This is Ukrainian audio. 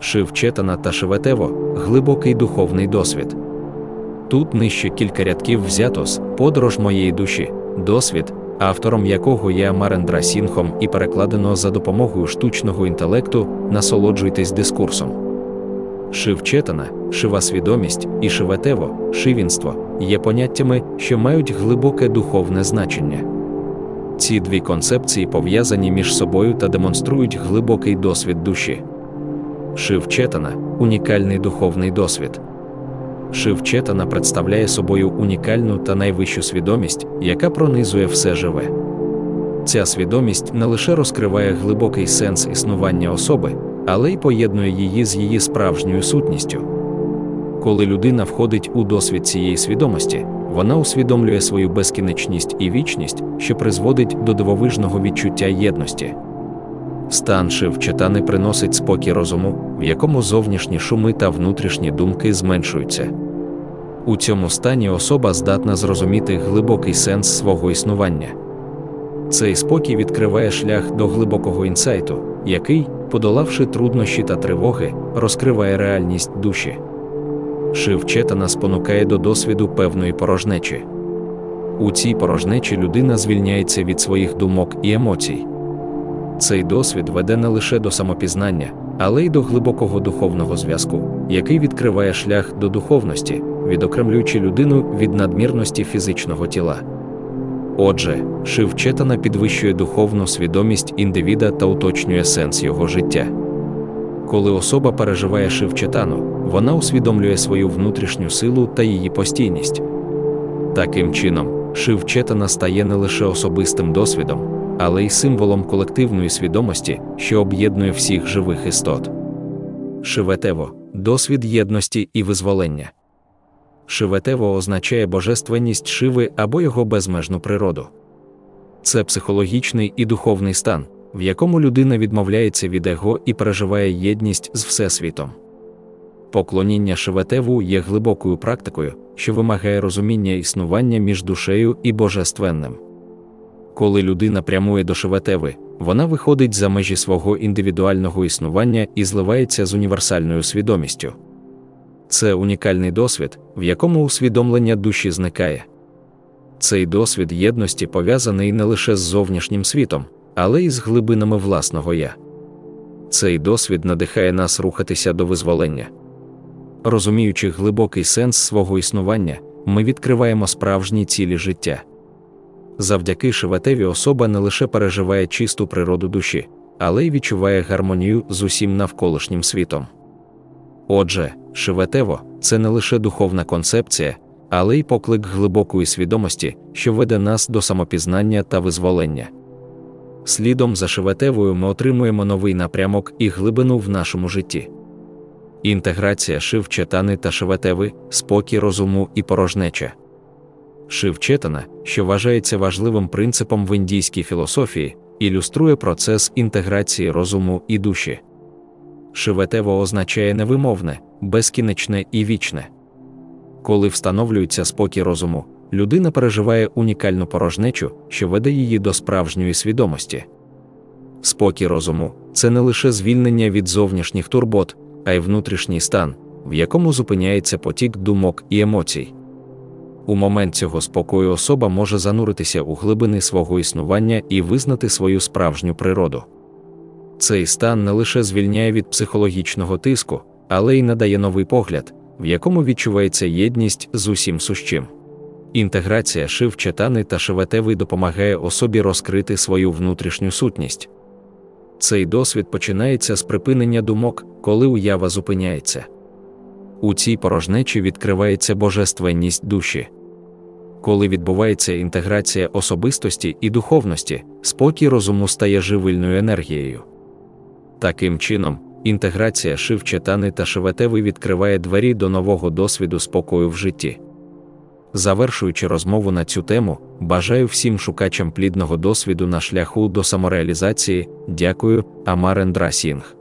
Шив Четана та Шеветево глибокий духовний досвід. Тут нижче кілька рядків взято з подорож моєї душі, досвід, автором якого є Марендра Сінхом і перекладено за допомогою штучного інтелекту, насолоджуйтесь дискурсом. Шив Четана, шива свідомість і шиветево, шивінство є поняттями, що мають глибоке духовне значення. Ці дві концепції пов'язані між собою та демонструють глибокий досвід душі. Шив Четана унікальний духовний досвід. Шив Четана представляє собою унікальну та найвищу свідомість, яка пронизує все живе. Ця свідомість не лише розкриває глибокий сенс існування особи, але й поєднує її з її справжньою сутністю. Коли людина входить у досвід цієї свідомості, вона усвідомлює свою безкінечність і вічність, що призводить до дивовижного відчуття єдності. Стан Шивчатани приносить спокій розуму, в якому зовнішні шуми та внутрішні думки зменшуються. У цьому стані особа здатна зрозуміти глибокий сенс свого існування. Цей спокій відкриває шлях до глибокого інсайту, який, подолавши труднощі та тривоги, розкриває реальність душі. Шивчетана спонукає до досвіду певної порожнечі. У цій порожнечі людина звільняється від своїх думок і емоцій. Цей досвід веде не лише до самопізнання, але й до глибокого духовного зв'язку, який відкриває шлях до духовності, відокремлюючи людину від надмірності фізичного тіла. Отже, Шивчетана підвищує духовну свідомість індивіда та уточнює сенс його життя. Коли особа переживає шивчетану, вона усвідомлює свою внутрішню силу та її постійність. Таким чином, шивчетана стає не лише особистим досвідом, але й символом колективної свідомості, що об'єднує всіх живих істот. Шиветево досвід єдності і визволення. Шиветево означає божественність шиви або його безмежну природу. Це психологічний і духовний стан, в якому людина відмовляється від его і переживає єдність з Всесвітом. Поклоніння Шиветеву є глибокою практикою, що вимагає розуміння існування між душею і божественним. Коли людина прямує до Шиветеви, вона виходить за межі свого індивідуального існування і зливається з універсальною свідомістю. Це унікальний досвід, в якому усвідомлення душі зникає. Цей досвід єдності пов'язаний не лише з зовнішнім світом, але й з глибинами власного я. Цей досвід надихає нас рухатися до визволення. Розуміючи глибокий сенс свого існування, ми відкриваємо справжні цілі життя. Завдяки Шеветеві особа не лише переживає чисту природу душі, але й відчуває гармонію з усім навколишнім світом. Отже, Шеветево це не лише духовна концепція, але й поклик глибокої свідомості, що веде нас до самопізнання та визволення. Слідом за Шеветевою ми отримуємо новий напрямок і глибину в нашому житті. Інтеграція Шивчетани та Шеветеви, спокій розуму і порожнеча. Шивчетана, що вважається важливим принципом в індійській філософії, ілюструє процес інтеграції розуму і душі. Шиветево означає невимовне, безкінечне і вічне. Коли встановлюється спокій розуму, людина переживає унікальну порожнечу, що веде її до справжньої свідомості. Спокій розуму це не лише звільнення від зовнішніх турбот, а й внутрішній стан, в якому зупиняється потік думок і емоцій. У момент цього спокою особа може зануритися у глибини свого існування і визнати свою справжню природу. Цей стан не лише звільняє від психологічного тиску, але й надає новий погляд, в якому відчувається єдність з усім сущим. Інтеграція шив четани та шеветеви допомагає особі розкрити свою внутрішню сутність. Цей досвід починається з припинення думок, коли уява зупиняється. У цій порожнечі відкривається божественність душі. Коли відбувається інтеграція особистості і духовності, спокій розуму стає живильною енергією. Таким чином, інтеграція шивчетани та шеветеви відкриває двері до нового досвіду спокою в житті. Завершуючи розмову на цю тему, бажаю всім шукачам плідного досвіду на шляху до самореалізації. Дякую, Амарендра Сінг.